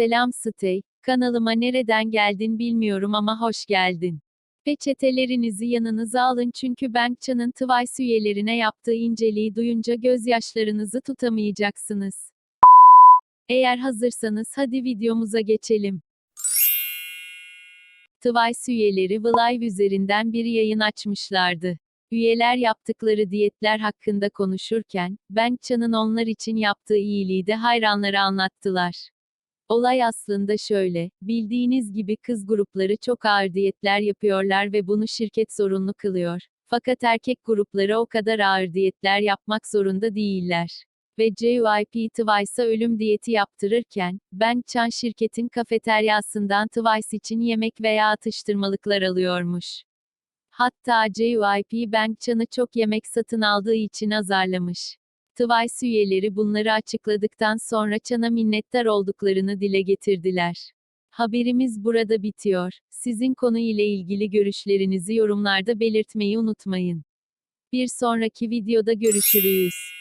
Selam Stay, kanalıma nereden geldin bilmiyorum ama hoş geldin. Peçetelerinizi yanınıza alın çünkü Bankça'nın Twice üyelerine yaptığı inceliği duyunca gözyaşlarınızı tutamayacaksınız. Eğer hazırsanız hadi videomuza geçelim. Twice üyeleri Vlive üzerinden bir yayın açmışlardı. Üyeler yaptıkları diyetler hakkında konuşurken, Bankça'nın onlar için yaptığı iyiliği de hayranlara anlattılar. Olay aslında şöyle, bildiğiniz gibi kız grupları çok ağır diyetler yapıyorlar ve bunu şirket zorunlu kılıyor. Fakat erkek grupları o kadar ağır diyetler yapmak zorunda değiller. Ve JYP Twice'a ölüm diyeti yaptırırken, Ben Chan şirketin kafeteryasından Twice için yemek veya atıştırmalıklar alıyormuş. Hatta JYP Bank Chan'ı çok yemek satın aldığı için azarlamış. Twice üyeleri bunları açıkladıktan sonra Chan'a minnettar olduklarını dile getirdiler. Haberimiz burada bitiyor. Sizin konu ile ilgili görüşlerinizi yorumlarda belirtmeyi unutmayın. Bir sonraki videoda görüşürüz.